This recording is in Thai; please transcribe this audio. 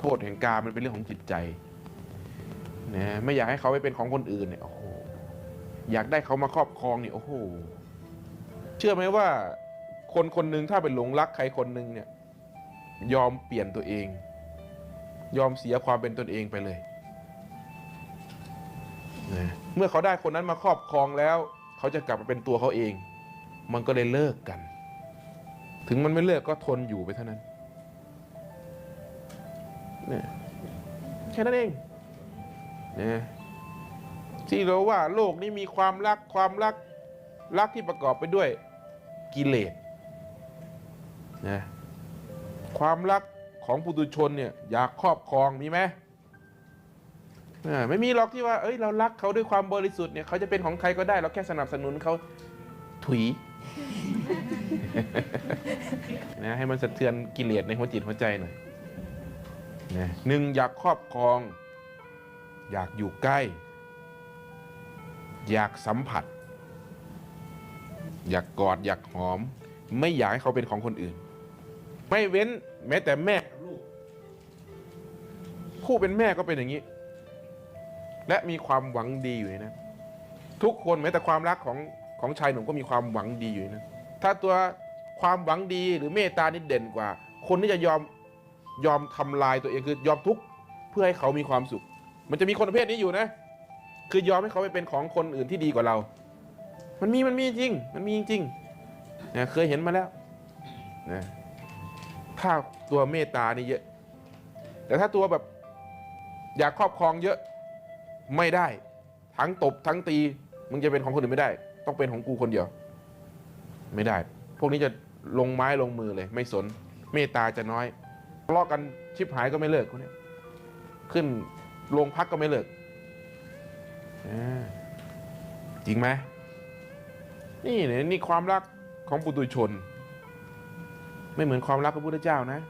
โทษแห่งกามมันเป็นเรื่องของจิตใจนะไม่อยากให้เขาไปเป็นของคนอื่นเนี่ยโอ้โหอยากได้เขามาครอบครองเนี่ยโอ้โหเชื่อไหมว่า คนคนหนึ่งถ้าเป็นหลงรักใครคนหนึ่งเนี่ย ยอมเปลี่ยนตัวเอง ยอมเสียความเป็นตนเองไปเลยนะเมื่อเขาได้คนนั้นมาครอบครองแล้ว เขาจะกลับมาเป็นตัวเขาเอง มันก็เลยเลิกกัน ถึงมันไม่เลิกก็ทนอยู่ไปเท่านั้น นี่ยแค่นั้นเองนะที่เราว่าโลกนี้มีความรักความรักรักที่ประกอบไปด้วยกิเลสนะความรักของปุถุชนเนี่ยอยากครอบครองมีไหมอ่าไม่มีหรอกที่ว่าเอ้ยเรารักเขาด้วยความบริสุทธิ์เนี่ยเขาจะเป็นของใครก็ได้ เราแค่สนับสนุนเขาถุยนะให้มันสะเทือนกิเลสในหัวจิตหัวใจหน่อย นะหนึ่งอยากครอบครอง อยากอยู่ใกล้ อยากสัมผัส อยากกอดอยากหอม ไม่อยากให้เขาเป็นของคนอื่น ไม่เว้นแม้แต่แม่ลูกผู้เป็นแม่ก็เป็นอย่างนี้ และมีความหวังดีอยู่นนั้นทุกคนแม้แต่ความรักของของชายหนุ่มก็มีความหวังดีอยู่นนั้นถ้าตัวความหวังดีหรือเมตตานี่เด่นกว่า คนที่จะยอม ยอมทำลายตัวเองคือยอมทุกข์เพื่อให้เขามีความสุข มันจะมีคนประเภทนี้อยู่นะ คือยอมให้เขาไปเป็นของคนอื่นที่ดีกว่าเรา มันมีมันมีจริง มันมีจริงนะเคยเห็นมาแล้วนะถ้าตัวเมตตานี่เยอะ แต่ถ้าตัวแบบอยากครอบครองเยอะไม่ได้ ทั้งตบทั้งตีมึงจะเป็นของคนอื่นไม่ได้ ต้องเป็นของกูคนเดียว ไม่ได้ พวกนี้จะลงไม้ลงมือเลย ไม่สนเมตตาจะน้อย เลาะกันชิบหายก็ไม่เลิกคนนี้ขึ้นโรงพักก็ไม่เลิกจริงไหมนี่เนี่ยนี่ความรักของปุตุชน ไม่เหมือนความรักของพระพุทธเจ้านะ